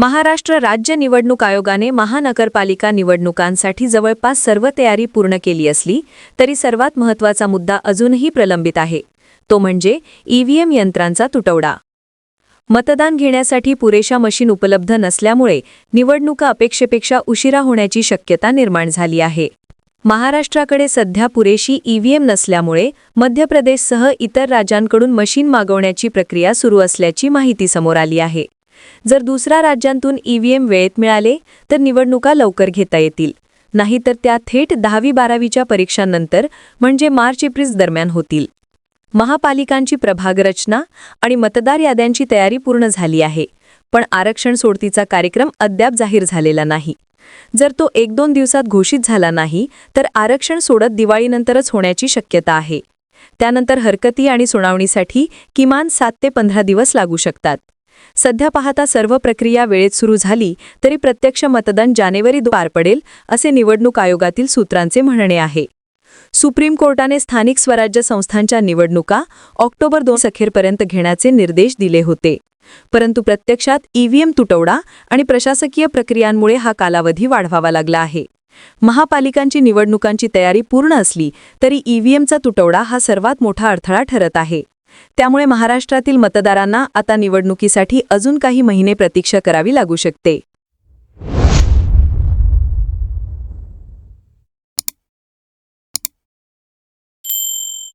महाराष्ट्र राज्य निवडणूक आयोगाने महानगरपालिका निवडणुकांसाठी जवळपास सर्व तयारी पूर्ण केली असली तरी सर्वात महत्त्वाचा मुद्दा अजूनही प्रलंबित आहे. तो म्हणजे ईव्हीएम यंत्रांचा तुटवडा. मतदान घेण्यासाठी पुरेशा मशीन उपलब्ध नसल्यामुळे निवडणुका अपेक्षेपेक्षा उशिरा होण्याची शक्यता निर्माण झाली आहे. महाराष्ट्राकडे सध्या पुरेशी ईव्हीएम नसल्यामुळे मध्य प्रदेशसह इतर राज्यांकडून मशीन मागवण्याची प्रक्रिया सुरू असल्याची माहिती समोर आली आहे. जर दुसऱ्या राज्यांतून ईव्हीएम वेळेत मिळाले तर निवडणुका लवकर घेता येतील. नाहीतर त्या थेट दहावी बारावीच्या परीक्षांनंतर म्हणजे मार्च एप्रिल दरम्यान होतील. महापालिकांची प्रभाग रचना आणि मतदार याद्यांची तयारी पूर्ण झाली आहे पण आरक्षण सोडतीचा कार्यक्रम अद्याप जाहीर झालेला नाही. जर तो एक दोन दिवसात घोषित झाला नाही तर आरक्षण सोडत दिवाळीनंतरच होण्याची शक्यता आहे. त्यानंतर हरकती आणि सुनावणीसाठी किमान सात ते पंधरा दिवस लागू शकतात. सध्या पाहता सर्व प्रक्रिया वेळेत सुरू झाली तरी प्रत्यक्ष मतदान जानेवारी पार पडेल असे निवडणूक आयोगातील सूत्रांचे म्हणणे आहे. सुप्रीम कोर्टाने स्थानिक स्वराज्य संस्थांच्या निवडणुका ऑक्टोबर दोन अखेरपर्यंत घेण्याचे निर्देश दिले होते. परंतु प्रत्यक्षात ईव्हीएम तुटवडा आणि प्रशासकीय प्रक्रियांमुळे हा कालावधी वाढवावा लागला आहे. महापालिकांची निवडणुकांची तयारी पूर्ण असली तरी ईव्हीएमचा तुटवडा हा सर्वात मोठा अडथळा ठरत आहे. त्यामुळे महाराष्ट्रातील मतदारांना आता निवडणुकीसाठी अजून काही महिने प्रतीक्षा करावी लागू शकते.